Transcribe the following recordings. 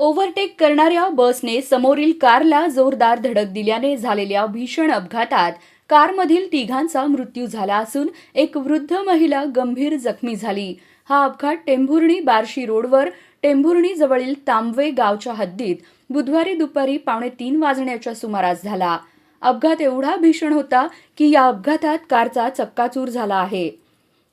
Overtake करणाऱ्या बसने समोरील कारला जोरदार धडक दिल्याने झालेल्या भीषण अपघातात कारमधील तिघांचा मृत्यू झाला असून एक वृद्ध महिला गंभीर जखमी झाली. हा अपघात टेंभुर्णी बार्शी रोडवर टेंभुर्णी जवळील तांबवे गावच्या हद्दीत बुधवारी दुपारी पावणे तीन वाजण्याच्या सुमारास झाला. अपघात एवढा भीषण होता की या अपघातात कारचा चक्काचूर झाला आहे.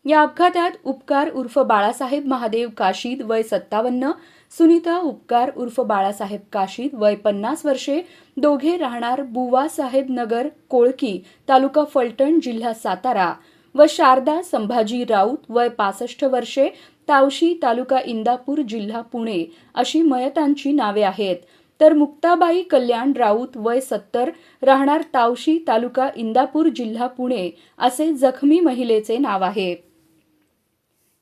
या अपघातात उपकार उर्फ बाळासाहेब महादेव काशीद वय सत्तावन्न सुनीता उपकार उर्फ बाळासाहेब काशीद वय पन्नास वर्षे दोघे राहणार बुवासाहेब नगर कोळकी तालुका फलटण जिल्हा सातारा व शारदा संभाजी राऊत वय पासष्ट वर्षे तावशी तालुका इंदापूर जिल्हा पुणे अशी मयतांची नावे आहेत. तर मुक्ताबाई कल्याण राऊत वय सत्तर राहणार तावशी तालुका इंदापूर जिल्हा पुणे असे जखमी महिलेचे नाव आहे.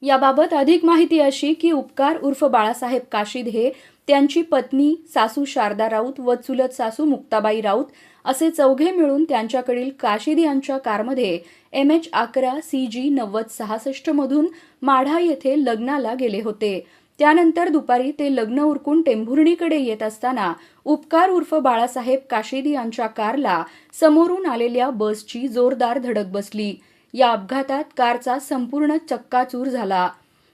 याबाबत अधिक माहिती अशी की उपकार उर्फ बाळासाहेब काशीद हे त्यांची पत्नी सासू शारदा राऊत व चुलत सासू मुक्ताबाई राऊत असे चौघे मिळून त्यांच्याकडील काशीद यांच्या कारमध्ये एम एच अकरा सी जी नव्वद सहासष्ट मधून माढा येथे लग्नाला गेले होते. त्यानंतर दुपारी ते लग्न उरकून टेंभुर्णीकडे येत असताना उपकार उर्फ बाळासाहेब काशिदी यांच्या कारला समोरून आलेल्या बसची जोरदार धडक बसली. या अपघातात कारचा संपूर्ण चक्काचूर झाला.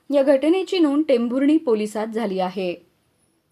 या घटनेची नोंद टेंभुर्णी पोलिसात झाली आहे.